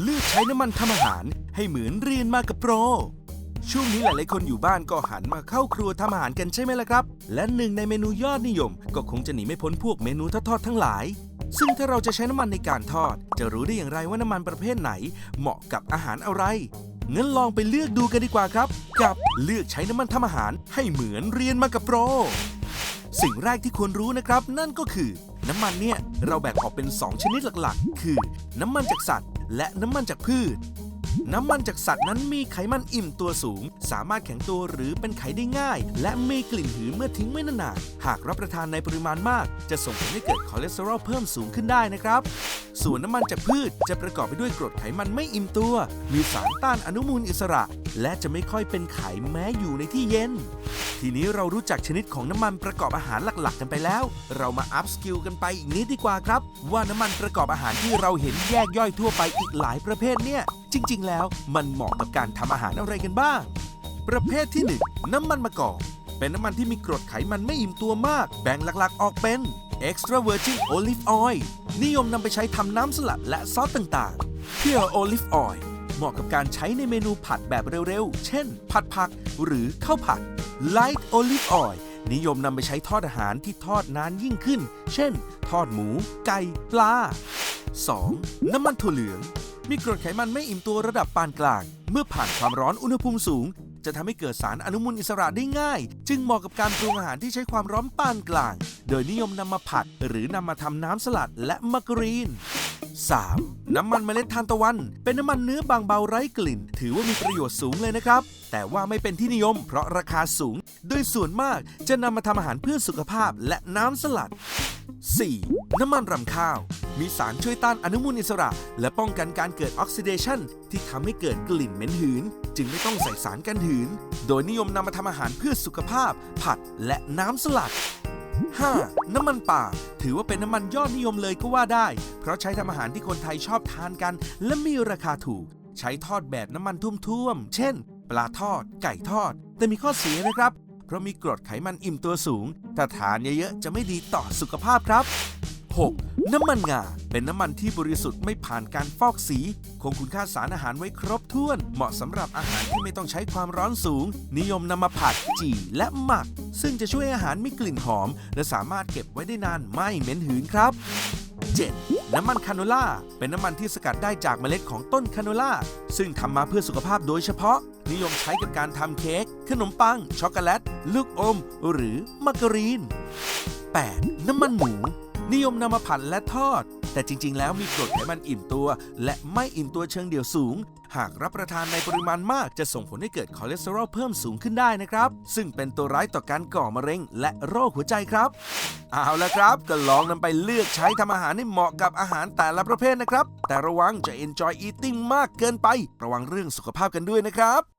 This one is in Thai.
เลือกใช้น้ำมันทำอาหารให้เหมือนเรียนมากับโปร ช่วงนี้หลายๆคนอยู่บ้านก็หันมาเข้าครัวทำอาหารกันใช่ไหมล่ะครับ และหนึ่งในเมนูยอดนิยม ก็คงจะหนีไม่พ้นพวกเมนูทอดๆทั้งหลาย ซึ่งถ้าเราจะใช้น้ำมันในการทอด จะรู้ได้อย่างไรว่าน้ำมันประเภทไหน เหมาะกับอาหารอะไรงั้นลองไปเลือกดูกันดีกว่าครับ กับเลือกใช้น้ำมันทำอาหารให้เหมือนเรียนมากับโปร สิ่งแรกที่ควรรู้นะครับ นั่นก็คือ น้ำมันเนี่ยเราแบ่งออกเป็น 2 ชนิดหลักๆ คือ น้ำมันจากสัตว์ และน้ำมันจากพืช น้ำมันจากสัตว์นั้นมีไขมันอิ่มตัวสูง สามารถแข็งตัวหรือเป็นไขได้ง่าย และมีกลิ่นหืนเมื่อทิ้งไว้นานๆหากรับประทานในปริมาณมาก จะส่งผลให้เกิดคอเลสเตอรอลเพิ่มสูงขึ้นได้นะครับ ส่วนน้ำมันจากพืชจะประกอบไปด้วยกรดไขมันไม่อิ่มตัว มีสารต้านอนุมูลอิสระ และจะไม่ค่อยเป็นไขแม้อยู่ในที่เย็น ทีนี้เรารู้จักชนิดของน้ำมันประกอบอาหารหลักๆ กันไปแล้ว เรามาอัพสกิลกันไปอีกนิดดีกว่าครับ ว่าน้ำมันประกอบอาหารที่เราเห็นแยกย่อยทั่วไปอีกหลายประเภทเนี่ย จริง ๆ แล้วมันเหมาะกับการทำอาหารอะไรกันบ้าง ประเภทที่ 1 น้ำมันมะกอกเป็นน้ำมันที่มีกรดไขมันไม่อิ่มตัวมาก แบ่งหลักๆ ออกเป็น extra virgin olive oil นิยมนำไปใช้ทำน้ำสลัดและซอสต่างๆ pure olive oil เหมาะกับการใช้ในเมนูผัดแบบเร็วๆ เช่น ผัดผักหรือข้าวผัด light olive oil นิยมนำไปใช้ทอดอาหารที่ทอดนานยิ่งขึ้น เช่น ทอดหมู ไก่ ปลา 2. น้ำมันถั่วเหลือง มีกรดไขมันไม่อิ่มตัวระดับปานกลาง เมื่อผ่านความร้อนอุณหภูมิสูง จะทำให้เกิดสารอนุมูลอิสระได้ง่าย จึงเหมาะกับการปรุงอาหารที่ใช้ความร้อนปานกลาง โดยนิยมนำมาผัด หรือนำมาทำน้ำสลัดและมักรีน 3. น้ำมันเมล็ดทานตะวัน เป็นน้ำมันเนื้อบางเบาไร้กลิ่น ถือว่ามีประโยชน์สูงเลยนะครับ แต่ว่าไม่เป็นที่นิยม เพราะราคาสูง โดยส่วนมากจะนำมาทำอาหารเพื่อสุขภาพและน้ำสลัด 4. น้ำมันรำข้าว มีสารช่วยต้านอนุมูลอิสระ และป้องกันการเกิดออกซิเดชันที่ทำให้เกิดกลิ่นเหม็นหืน จึงไม่ต้องใส่สารกันหืน โดยนิยมนำมาทำอาหารเพื่อสุขภาพ ผัดและน้ำสลัด 5. น้ำมันป่า ถือว่าเป็นน้ำมันยอดนิยมเลยก็ว่าได้ เพราะใช้ทำอาหารที่คนไทยชอบทานกัน และมีราคาถูก ใช้ทอดแบบน้ำมันท่วมๆ เช่น ปลาทอด ไก่ทอด แต่มีข้อเสียนะครับ เพราะมีกรดไขมันอิ่มตัวสูง ถ้าทานเยอะๆ จะไม่ดีต่อสุขภาพครับ 6. น้ำมันงา เป็นน้ำมันที่บริสุทธิ์ไม่ผ่านการฟอกสี คงคุณค่าสารอาหารไว้ครบถ้วน เหมาะสำหรับอาหารที่ไม่ต้องใช้ความร้อนสูง นิยมนำมาผัดจี่และหมัก ซึ่งจะช่วยอาหารมีกลิ่นหอม และสามารถเก็บไว้ได้นานไม่เหม็นหืนครับ 7. น้ำมันคาโนล่า เป็นน้ำมันที่สกัดได้จากเมล็ดของต้นคาโนล่า ซึ่งทำมาเพื่อสุขภาพโดยเฉพาะ นิยมใช้กับการทำเค้ก ขนมปัง ช็อกโกแลต ลูกอม หรือมาการีน 8. น้ำมันหมู นิยมนำมาผัดและทอด แต่จริง ๆ แล้วมีกรดไขมันอิ่มตัว และไม่อิ่มตัวเชิงเดี่ยวสูง หากรับประทานในปริมาณมากจะส่งผลให้เกิดคอเลสเตอรอลเพิ่มสูงขึ้นได้นะครับ ซึ่งเป็นตัวร้ายต่อการก่อมะเร็ง และโรคหัวใจครับ เอาละครับ ก็ลองนำไปเลือกใช้ทำอาหารให้เหมาะกับอาหารแต่ละประเภทนะครับ แต่ระวังจะ enjoy eating มากเกินไประวังเรื่องสุขภาพกันด้วยนะครับ